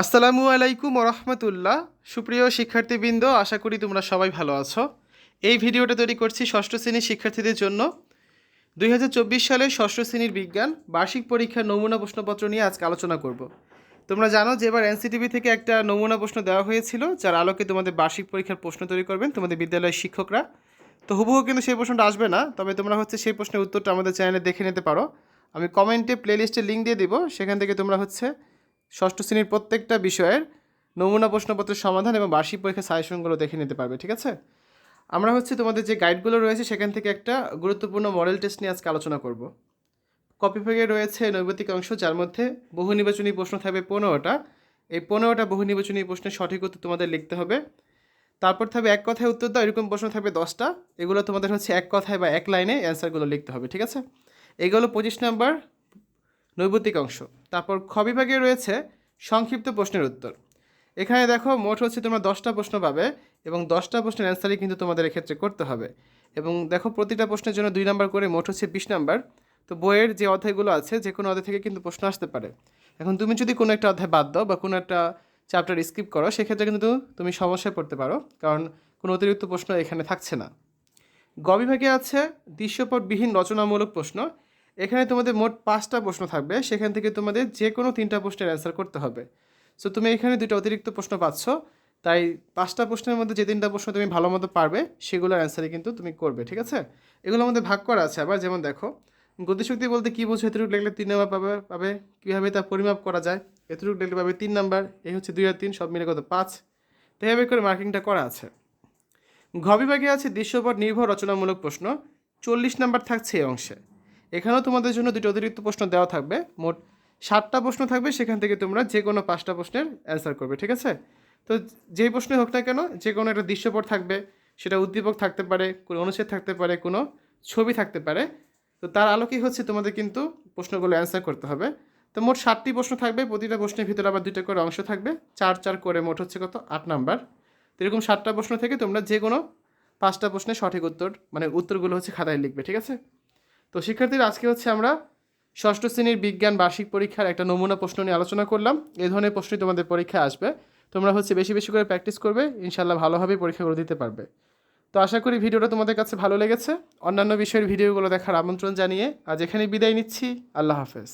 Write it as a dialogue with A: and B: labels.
A: আসসালামু আলাইকুম রহমতুল্লাহ। সুপ্রিয় শিক্ষার্থীবৃন্দ, আশা করি তোমরা সবাই ভালো আছো। এই ভিডিওটা তৈরি করছি ষষ্ঠ শ্রেণির শিক্ষার্থীদের জন্য। দুই হাজার চব্বিশ সালে ষষ্ঠ শ্রেণির বিজ্ঞান, বার্ষিক পরীক্ষার নমুনা প্রশ্নপত্র নিয়ে আজকে আলোচনা করব। তোমরা জানো যে এবার এনসিটিভি থেকে একটা নমুনা প্রশ্ন দেওয়া হয়েছিল, যার আলোকে তোমাদের বার্ষিক পরীক্ষার প্রশ্ন তৈরি করবেন তোমাদের বিদ্যালয়ের শিক্ষকরা। তো হুবহু কিন্তু সেই প্রশ্নটা আসবে না, তবে তোমরা হচ্ছে সেই প্রশ্নের উত্তরটা আমাদের চ্যানেলে দেখে নিতে পারো। আমি কমেন্টে প্লেলিস্টে লিঙ্ক দিয়ে দিব, সেখান থেকে তোমরা হচ্ছে ষষ্ঠ শ্রেণির প্রত্যেকটা বিষয়ের নমুনা প্রশ্নপত্রের সমাধান এবং বার্ষিক পরীক্ষার সাজেশনগুলো দেখে নিতে পারবে, ঠিক আছে? আমরা হচ্ছে তোমাদের যে গাইডগুলো রয়েছে, সেখান থেকে একটা গুরুত্বপূর্ণ মডেল টেস্ট নিয়ে আজকে আলোচনা করব। কপি ভাগে রয়েছে নৈবতিক অংশ, যার মধ্যে বহু নির্বাচনী প্রশ্ন থাকবে পনেরোটা। এই পনেরোটা বহু নির্বাচনী প্রশ্নের সঠিক উত্তর তোমাদের লিখতে হবে। তারপর থাকবে এক কথায় উত্তর দাও, এরকম প্রশ্ন থাকবে দশটা। এগুলো তোমাদের হচ্ছে এক কথায় বা এক লাইনে অ্যান্সারগুলো লিখতে হবে, ঠিক আছে? এগুলো পঁচিশ নাম্বার নৈবতিক অংশ। তারপর খ বিভাগে রয়েছে সংক্ষিপ্ত প্রশ্নের উত্তর। এখানে দেখো মোট হচ্ছে তোমরা দশটা প্রশ্ন পাবে এবং দশটা প্রশ্নের অ্যান্সারই কিন্তু তোমাদের এক্ষেত্রে করতে হবে। এবং দেখো প্রতিটা প্রশ্নের জন্য দুই নাম্বার করে মোট হচ্ছে বিশ নাম্বার। তো বইয়ের যে অধ্যায়গুলো আছে যে কোনো অধ্যায় থেকে কিন্তু প্রশ্ন আসতে পারে। এখন তুমি যদি কোনো একটা অধ্যায় বাদ দাও বা কোনো একটা চ্যাপ্টার স্কিপ করো, সেক্ষেত্রে কিন্তু তুমি সমস্যায় পড়তে পারো, কারণ কোনো অতিরিক্ত প্রশ্ন এখানে থাকছে না। গ বিভাগে আছে দৃশ্যপটবিহীন রচনামূলক প্রশ্ন। এখানে তোমাদের মোট পাঁচটা প্রশ্ন থাকবে। সেখান থেকে তোমাদের যে কোনো তিনটা প্রশ্নের অ্যান্সার করতে হবে। সো তুমি এখানে দুটো অতিরিক্ত প্রশ্ন পাচ্ছ। তাই পাঁচটা প্রশ্নের মধ্যে যে তিনটা প্রশ্ন তুমি ভালো মতো পারবে, সেগুলোর অ্যান্সারই কিন্তু তুমি করবে, ঠিক আছে? এগুলোর মধ্যে ভাগ করা আছে। আবার যেমন দেখো, গতিশক্তি বলতে কী বোঝো? এতটুকু লিখলে তিন নাম্বার পাবে পাবে। কীভাবে তা পরিমাপ করা যায়? এতটুকু লিখলে পাবে তিন নাম্বার এই হচ্ছে দুই আর তিন, সব মিলে কত? পাঁচ। এভাবে করে মার্কিংটা করা আছে। ঘ বিভাগে আছে দৃশ্যপট নির্ভর রচনামূলক প্রশ্ন। চল্লিশ নাম্বার থাকছে এই অংশে। এখানেও তোমাদের জন্য দুটো অতিরিক্ত প্রশ্ন দেওয়া থাকবে। মোট সাতটা প্রশ্ন থাকবে, সেখান থেকে তোমরা যে কোনো পাঁচটা প্রশ্নের অ্যান্সার করবে, ঠিক আছে? তো যেই প্রশ্নে হোক না কেন যে কোনো একটা দৃশ্যপট থাকবে, সেটা উদ্দীপক থাকতে পারে, কোনো অনুচ্ছেদ থাকতে পারে, কোনো ছবি থাকতে পারে। তো তার আলোকেই হচ্ছে তোমাদের কিন্তু প্রশ্নগুলো অ্যান্সার করতে হবে। তো মোট সাতটি প্রশ্ন থাকবে, প্রতিটা প্রশ্নের ভিতরে আবার দুইটা করে অংশ থাকবে, চার চার করে মোট হচ্ছে কত? আট নাম্বার। তো এরকম সাতটা প্রশ্ন থেকে তোমরা যে কোনো পাঁচটা প্রশ্নের সঠিক উত্তর মানে উত্তরগুলো হচ্ছে খাতায় লিখবে, ঠিক আছে? তো শিক্ষার্থীরা, আজকে হচ্ছে আমরা ষষ্ঠ শ্রেণির বিজ্ঞান বার্ষিক পরীক্ষার একটা নমুনা প্রশ্ন নিয়ে আলোচনা করলাম। এ ধরনের প্রশ্নই তোমাদের পরীক্ষা আসবে। তোমরা হচ্ছে বেশি বেশি করে প্র্যাকটিস করবে ইনশাল্লাহ ভালোভাবে করে দিতে পারবে। তো আশা করি ভিডিওটা তোমাদের কাছে ভালো লেগেছে। অন্যান্য বিষয়ের ভিডিওগুলো দেখার আমন্ত্রণ জানিয়ে আজ এখানে বিদায় নিচ্ছি। আল্লাহ হাফেজ।